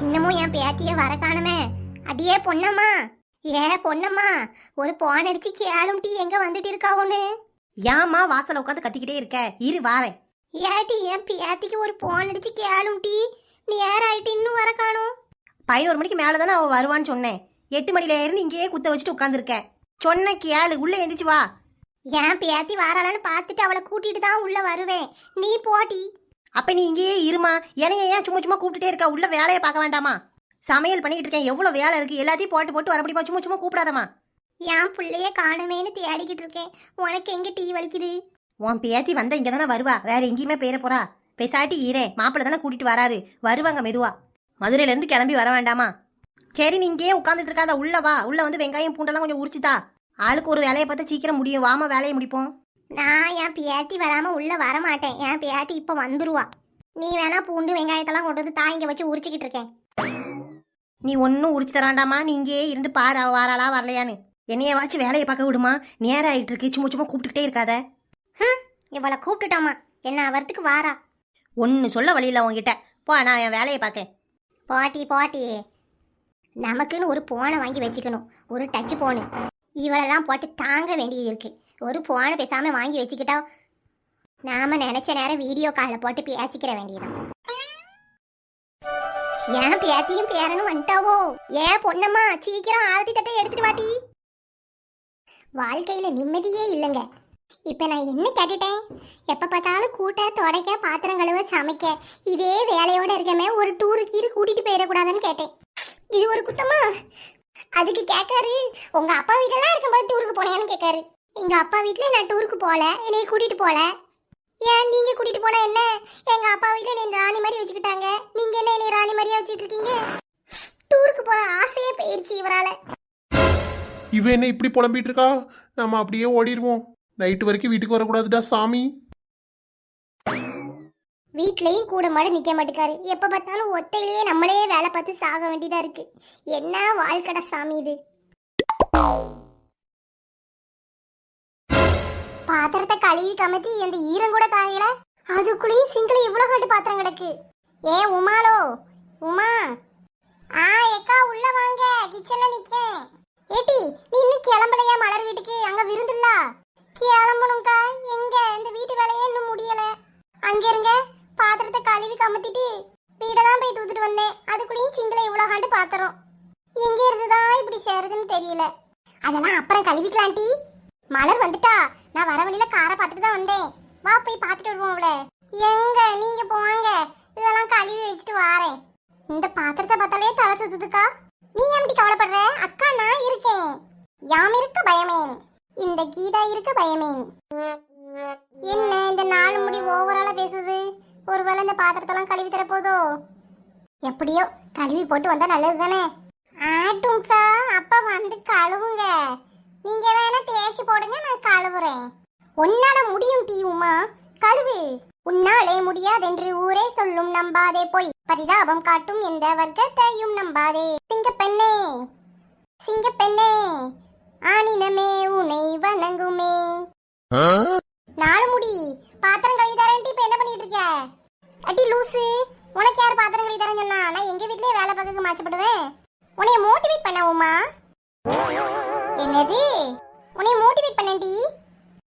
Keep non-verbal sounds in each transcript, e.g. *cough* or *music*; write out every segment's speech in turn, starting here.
இன்னமும் என் பேத்திய வர காணுமே. அடியே பொன்னம்மா. ஏ பொன்னம்மா ஒரு போன் அடிச்சு கேளும் டீ எங்க வந்துட்டு இருக்காவுன்னு ஏம்மா வாசல்ல உட்காந்து கத்திக்கிட்டே இருக்க? இரு வாரேன். ஏட்டி என் பேத்திக்கு ஒரு போன் அடிச்சு கேளும் டீ. நேரம் ஆயிட்டு இன்னும் வர காணும். பதினோரு மணிக்கு மேலே தானே அவள் வருவான்னு சொன்னேன். எட்டு மணில இருந்து இங்கேயே குத்த வச்சுட்டு உட்காந்துருக்கேன் சொன்ன கேளு உள்ளே எந்திரிச்சு வா. என் பேத்தி வாராளான்னு பார்த்துட்டு அவளை கூட்டிட்டு தான் உள்ள வருவேன். நீ போட்டி அப்ப நீ இங்கேயே இருமா. என்னைய ஏன் சும்மா சும்மா கூப்பிட்டுட்டே இருக்க? உள்ள வேலையை பார்க்க வேண்டாமா? சமையல் பண்ணிக்கிட்டு இருக்கேன். எவ்வளவு வேலை இருக்கு? எல்லாத்தையும் போட்டு போட்டு வர முடியுமா? சும்மா சும்மா கூப்பிடாதம்மா. என் பிள்ளைய காணுமேன்னு தேடிக்கிட்டு இருக்கேன். உனக்கு எங்க டீ வலிக்குது? உன் பேத்தி வந்தா இங்க தானே வருவா. வேற எங்கேயுமே பேர போறா. பேசாட்டி ஈரே மாப்பிள்ளை தானே கூட்டிட்டு வராரு. வருவாங்க மெதுவா. மதுரையில இருந்து கிளம்பி வர வேண்டாமா? சரி நீ இங்கேயே உட்காந்துட்டு இருக்காத. உள்ள வா. உள்ள வந்து வெங்காயம் பூண்டெல்லாம் கொஞ்சம் உரிச்சுதா ஆளுக்கு ஒரு வேலையை பார்த்தா சீக்கிரம் முடியும். வாமா வேலையை முடிப்போம். நான் என் பேத்தி வராம உள்ள வர மாட்டேன் என் பேத்தி இப்ப வந்துருவா. நீ வேணா பூண்டு வெங்காயத்தெல்லாம் கொண்டு வந்து தாய்ங்க வச்சு உரிச்சுக்கிட்டு இருக்கேன். நீ ஒன்றும் உரிச்சு தராண்டாமா நீ இங்கேயே இருந்து பாரு வாராளா வரலையான்னு. என்னைய வாச்சு வேலையை பார்க்க விடுமா? நேரம் ஆயிட்டு இருக்கு சும்மா சும்மா கூப்பிட்டுக்கிட்டே இருக்காத. இவளை கூப்பிட்டுட்டாமா என்ன அவரத்துக்கு வாரா. ஒன்று சொல்ல வழியில உன்கிட்ட. போ நான் என் வேலையை பார்க்கேன். போட்டி போட்டி. நமக்குன்னு ஒரு போனை வாங்கி வச்சுக்கணும். ஒரு டச் போனு இவளெல்லாம் போட்டு தாங்க வேண்டியது இருக்கு. ஒரு ஃபோனை பேசாம வாங்கி வச்சுக்கிட்டா நாம நினைச்ச நேரம் வீடியோ காலில் போட்டு பேசிக்கிற வேண்டியதான் ஏன் பேத்தியும் பேரனும் வந்துட்டாவோ? ஏன் பொண்ணம்மா சீக்கிரம் ஆரத்தி தட்டை எடுத்துட்டு வாட்டி வாழ்க்கையில நிம்மதியே இல்லைங்க. இப்போ நான் என்ன கேட்டுட்டேன்? எப்போ பார்த்தாலும் கூட்ட துடைக்க பாத்திரம் கழுவ சமைக்க இதே வேலையோட இருக்கமே ஒரு டூருக்கு கீரு கூட்டிட்டு போயிடக்கூடாதுன்னு கேட்டேன். இது ஒரு குத்தமா? அதுக்கு கேட்காரு உங்க அப்பா வீட்டெல்லாம் இருக்கும்போது டூருக்கு போனேன்னு கேட்காரு எங்க அப்பா வீட்ல நான் டூருக்கு போல என்னைய கூட்டிட்டு போல ஏன் நீங்க கூட்டிட்டு போனா என்ன? எங்க அப்பா வீட்ல என்னை ராணி மாதிரி வச்சுக்கிட்டாங்க. நீங்க என்ன என்னை ராணி மாதிரியா வச்சுட்டு இருக்கீங்க? டூருக்கு போற ஆசையே போயிருச்சு இவரால. இவ என்ன இப்படி புலம்பிட்டு இருக்கா? நம்ம அப்படியே ஓடிடுவோம். நைட்டு வரைக்கும் வீட்டுக்கு வரக்கூடாதுடா சாமி. வீட்லயும் கூட மாட நிக்க மாட்டேக்காரு. எப்ப பார்த்தாலும் ஒத்தையிலேயே நம்மளே வேலை பார்த்து சாக வேண்டியதா இருக்கு. என்ன வாழ்க்கடா சாமி இது? பாத்திரத்தை கழுவி கமத்தி அந்த ஈரம் கூட காயல அதுக்குள்ளேயும் சிங்கிள் இவ்வளோ கட்டு பாத்திரம் கிடக்கு. ஏ உமாலோ உமா? ஆ எக்கா உள்ள வாங்க. கிச்சன்ல நிக்கேன். ஏட்டி நீ இன்னும் கிளம்பலையா மலர் வீட்டுக்கு? அங்க விருந்துல்ல கிளம்பணும்க்கா. எங்க? இந்த வீட்டு வேலையே இன்னும் முடியல. அங்க இருங்க. பாத்திரத்தை கழுவி கமத்திட்டு வீடை தான் போய் தூத்துட்டு வந்தேன். அதுக்குள்ளேயும் சிங்கிளை இவ்வளோ காண்டு பாத்திரம். எங்க இருந்துதான் இப்படி சேருதுன்னு தெரியல. அதெல்லாம் அப்புறம் கழுவிக்கலாம் டீ மலர் வந்துட்டா. நான் வர வழியில காரை பார்த்துட்டு தான் வந்தேன். வா போய் பார்த்துட்டு வருவோம் அவளை. எங்க? நீங்க போவாங்க இதெல்லாம் கழுவி வச்சுட்டு வாரேன். இந்த பாத்திரத்தை பார்த்தாலே தலை சுத்துதுக்கா. நீ எப்படி கவலைப்படுற? அக்கா நான் இருக்கேன். யாம் இருக்க பயமேன். இந்த கீதா இருக்க பயமேன். என்ன இந்த நாலு முடி ஓவராலா பேசுது? ஒருவேளை இந்த பாத்திரத்தெல்லாம் கழுவி தர போதோ? எப்படியோ கழுவி போட்டு வந்தா நல்லது தானே ஆட்டும்க்கா அப்பா வந்து கழுவுங்க. வேணா தேய்ச்சி போடுங்க நான் கழுவுறேன். உன்னால முடியும் டீ உமா. கழுவு. உன்னாலே முடியாதென்று ஊரே சொல்லும் நம்பாதே. போய் பரிதாபம் காட்டும் எந்த வர்க்கத்தையும் நம்பாதே. சிங்கப்பெண்ணே. சிங்கப்பெண்ணே. ஆனினமே உன்னை வணங்குமே. நாலு முடி. பாத்திரம் கழுவி தரேன்ட்டு இப்ப என்ன பண்ணிட்டு இருக்க? அடி லூசு. உனக்கு யார் பாத்திரம் கழுவி தரேன்னு சொன்னா? நான் எங்க வீட்லயே வேலை பார்க்க மாச்சப்படுவேன் உன்னைய மோட்டிவேட் பண்ண உமா. என்னது? உன்னைய மோட்டிவேட் பண்ணேன்டி.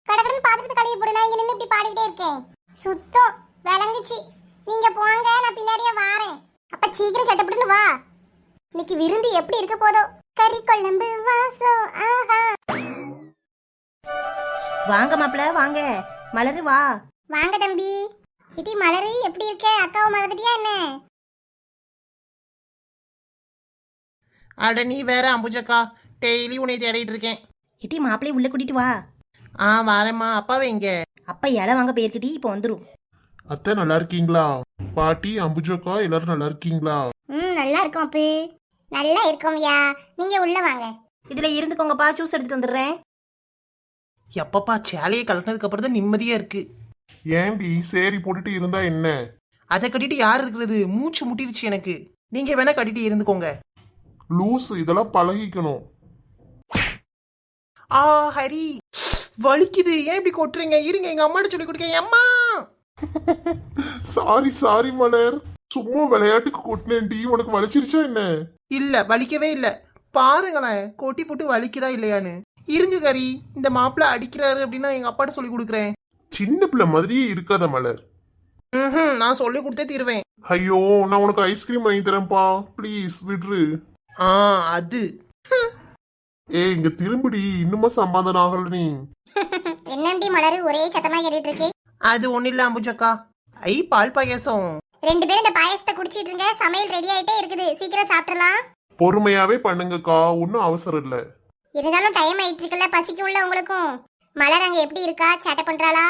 கடகடன் பாத்திரத்தை கழுவி போடு நான் இங்க நின்று இப்படி பாடிக்கிட்டே இருக்கேன். சுத்தம். விளங்குச்சு. நீங்க போங்க நான் பின்னாடியே வாரேன். அப்ப சீக்கிரம் சட்டப்பட்டுன்னு வா. இன்னைக்கு விருந்து எப்படி இருக்க போதோ. கறி குழம்பு வாசம் ஆஹா. வாங்க மாப்பிள்ள வாங்க. மலரு வா. வாங்க தம்பி. இடி மலரு எப்படி இருக்க? அக்காவை மறந்துட்டியா என்ன? அட நீ வேற அம்புஜக்கா. டெய்லி உன்னை தேடிட்டு இருக்கேன். இட்டி மாப்பிள்ளைய உள்ள கூட்டிட்டு வா. ஆ வரேம்மா. அப்பாவே இங்க அப்பா இலை வாங்க போயிருக்கிட்டி இப்போ வந்துரும். அத்தை நல்லா இருக்கீங்களா? பாட்டி அம்புஜக்கா எல்லாரும் நல்லா இருக்கீங்களா? ம் நல்லா இருக்கோம் அப்பு. நல்லா இருக்கோம்யா நீங்க உள்ள வாங்க. இதுல இருந்துக்கோங்கப்பா ஜூஸ் எடுத்துட்டு வந்துடுறேன். எப்பப்பா சேலையை கலட்டினதுக்கு அப்புறம் தான் நிம்மதியா இருக்கு. ஏன்டி சேரி போட்டுட்டு இருந்தா என்ன? அதை கட்டிட்டு யார் இருக்கிறது? மூச்சு முட்டிருச்சு எனக்கு. நீங்க வேணா கட்டிட்டு இருந்துக்கோங்க. லூஸ் இதெல்லாம் பழகிக்கணும். ஆ ஹரி. வலிக்குது. ஏன் இப்படி கொட்டுறீங்க? இருங்க எங்க அம்மாட்ட சொல்லி கொடுக்க அம்மா! Sorry sorry Malar. சும்மா விளையாட்டுக்கு கொட்டினேன்டி. உனக்கு வலிச்சிருச்சா என்ன? இல்ல வலிக்கவே இல்ல. பாருங்களேன் கொட்டி போட்டு வலிக்குதா இல்லையான்னு. இருங்க கறி இந்த மாப்பிள்ள அடிக்கிறாரு அப்படின்னா எங்க அப்பாட்ட சொல்லி கொடுக்குறேன். சின்ன பிள்ளை மாதிரியே இருக்காத மலர். ம்ஹும், நான் சொல்லி கொடுத்தே தீருவேன். ஐயோ நான் உனக்கு ஐஸ்கிரீம் வாங்கி தரேன்ப்பா. ப்ளீஸ் விட்ரு ஆ அது. ஏய் இங்க திரும்பிடி. இன்னுமா சமாதானம் ஆகல நீ. *laughs* என்னண்டி மலரு? ஒரே சத்தமா கேட்டுட்டு இருக்கு அது ஒண்ணு இல்ல அம்புஜக்கா. ஐ பால் பாயாசம். ரெண்டு பேரும் இந்த பாயசத்தை குடிச்சிட்டு இருங்க. சமையல் ரெடி ஆயிட்டே இருக்குது. சீக்கிரம் சாப்பிடலாம். பொறுமையாவே பண்ணுங்கக்கா. ஒன்றும் அவசரம் இல்லை. இருந்தாலும் டைம் ஆயிட்டு இருக்குல்ல பசிக்கும்ல உங்களுக்கும். மலர் அங்க எப்படி இருக்கா? சேட்டை பண்றாளா?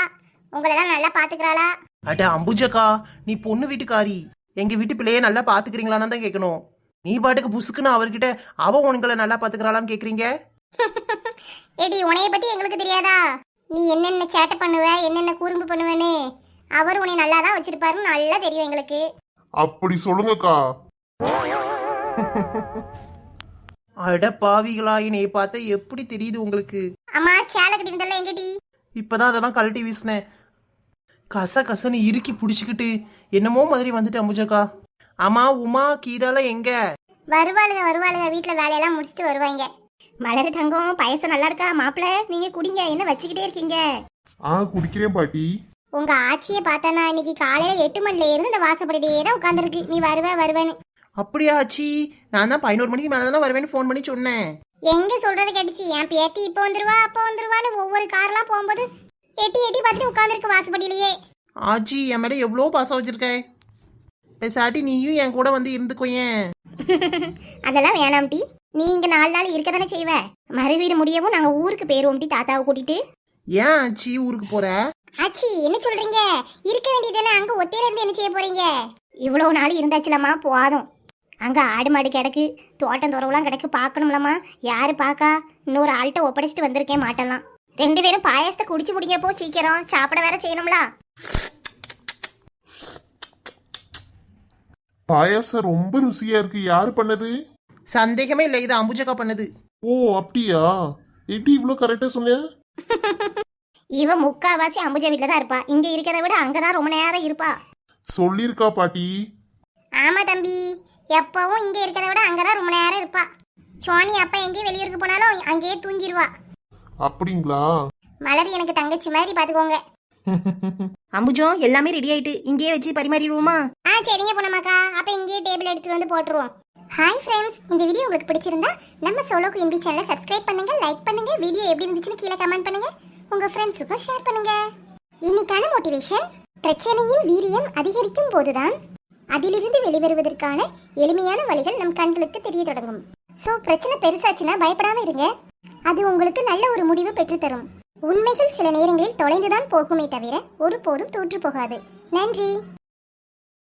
உங்களெல்லாம் நல்லா பாத்துக்கிறாளா? அட அம்புஜக்கா நீ பொண்ணு வீட்டுக்காரி. எங்க வீட்டு பிள்ளைய நல்லா பாத்துக்கிறீங்களான்னு தான் கேட்கணும் நீ பாட்டுக்கு புசுக்குன்னு அவர்கிட்ட அவ உங்களை நல்லா பாத்துக்கிறாளான்னு கேக்குறீங்க? *laughs* ஏடி உனைய பத்தி எங்களுக்கு தெரியாதா? நீ என்னென்ன சேட்டை பண்ணுவ என்னென்ன குறும்பு பண்ணுவேன்னு? அவர் உன்னை நல்லா தான் வச்சிருப்பாருன்னு நல்லா தெரியும் எங்களுக்கு. அப்படி சொல்லுங்கக்கா. *laughs* அட பாவிகளா என்னைய பார்த்தா எப்படி தெரியுது உங்களுக்கு? அம்மா சேலை கட்டி இருந்தல எங்கடி? இப்பதான் அதெல்லாம் கழட்டி வீசினேன். கச கசன்னு இறுக்கி பிடிச்சிக்கிட்டு என்னமோ மாதிரி வந்துட்டு அம்புஜக்கா. ஆமா உமா கீதாலாம் எங்க? வருவாளுங்க வருவாளுங்க. வீட்டுல வேலையெல்லாம் முடிச்சுட்டு வருவாங்க. மலர் தங்கம் பாயசம் நல்லா இருக்கா மாப்பிள்ள நீங்க குடிங்க. என்ன வச்சுக்கிட்டே இருக்கீங்க? ஆ குடிக்கிறேன் பாட்டி. உங்க ஆச்சியை பார்த்தானா இன்னைக்கு காலையில எட்டு மணில இருந்து இந்த வாசப்படியே தான் உட்காந்துருக்கு நீ வருவ வருவேன்னு. அப்படியா ஆச்சி? நான் தான் பதினோரு மணிக்கு மேலே தானே வருவேன்னு ஃபோன் பண்ணி சொன்னேன். எங்க சொல்றது கேட்டுச்சு? என் பேத்தி இப்போ வந்துருவா அப்போ வந்துருவான்னு ஒவ்வொரு கார்லாம் போகும்போது எட்டி எட்டி பார்த்துட்டு உட்காந்துருக்கு வாசப்படியிலேயே. ஆச்சி என் மேலே எவ்வளோ பாசம் வச்சிருக்க? பேசாட்டி நீயும் என் கூட வந்து இருந்துக்கோயேன் அதெல்லாம் வேணாம்டி நீ இங்க நாலு நாள் இருக்க தானே செய்வ. மறு வீடு முடியவும் நாங்க ஊருக்கு போயிருவோம்டி தாத்தாவை கூட்டிட்டு. ஏன் ஆச்சி ஊருக்கு போற? ஆச்சி என்ன சொல்றீங்க? இருக்க வேண்டியதானே அங்க ஒத்தையில இருந்து என்ன செய்ய போறீங்க? இவ்வளவு நாள் இருந்தாச்சுலம்மா போதும். அங்க ஆடு மாடு கிடக்கு தோட்டம் துறவுலாம் கிடக்கு பார்க்கணும்லம்மா. யாரு பார்க்கா இன்னொரு ஆள்கிட்ட ஒப்படைச்சிட்டு வந்திருக்கேன் மாட்டெல்லாம். ரெண்டு பேரும் பாயாசத்தை குடிச்சு முடிங்க போ சீக்கிரம். சாப்பிட வேற செய்யணும்ல. பாயாசம் ரொம்ப ருசியா இருக்கு. யாரு பண்ணது? சந்தேகமே இல்லை. இது அம்புஜக்கா பண்ணது. ஓ அப்படியா? எப்படி இவ்வளோ கரெக்டா சொன்னியா? *laughs* இவ முக்காவாசி அம்புஜா வீட்டில் தான் இருப்பா. இங்க இருக்கிறத விட அங்கதான் ரொம்ப நேரம் இருப்பா. சொல்லியிருக்கா பாட்டி. ஆமா தம்பி. எப்பவும் இங்க இருக்கிறத விட அங்கதான் ரொம்ப நேரம் இருப்பா. சுவானி அப்பா எங்கேயும் வெளியூருக்கு போனாலும் அங்கேயே தூங்கிடுவா அப்படிங்களா? மலர் எனக்கு தங்கச்சி மாதிரி பாத்துக்கோங்க *laughs* அம்புஜம் எல்லாமே ரெடி ஆயிட்டு இங்கேயே வச்சு பரிமாறிடுவோமா? ஆ சரிங்க பொண்ணமாக்கா அப்ப இங்கேயே டேபிள் எடுத்துட்டு வந்து போட்டுருவோம். ஹாய் ஃப்ரெண்ட்ஸ் இந்த வீடியோ உங்களுக்கு பிடிச்சிருந்தா நம்ம சோலோ குயின்பி சேனலை சப்ஸ்கிரைப் பண்ணுங்க லைக் பண்ணுங்க வீடியோ எப்படி இருந்துச்சுன்னு கீழே கமெண்ட் பண்ணுங்க. உங்க ஃப்ரெண்ட்ஸுக்கும் ஷேர் பண்ணுங்க. இன்னைக்கான மோட்டிவேஷன் பிரச்சனையின் வீரியம் அதிகரிக்கும் போதுதான் அதிலிருந்து வெளிவருவதற்கான எளிமையான வழிகள் நம் கண்களுக்கு தெரிய தொடங்கும். ஸோ பிரச்சனை பெருசாச்சுன்னா பயப்படாம இருங்க. அது உங்களுக்கு நல்ல ஒரு முடிவு பெற்றுத்தரும். உண்மைகள் சில நேரங்களில் தொலைந்துதான் போகுமே தவிர ஒருபோதும் தோற்று போகாது. நன்றி.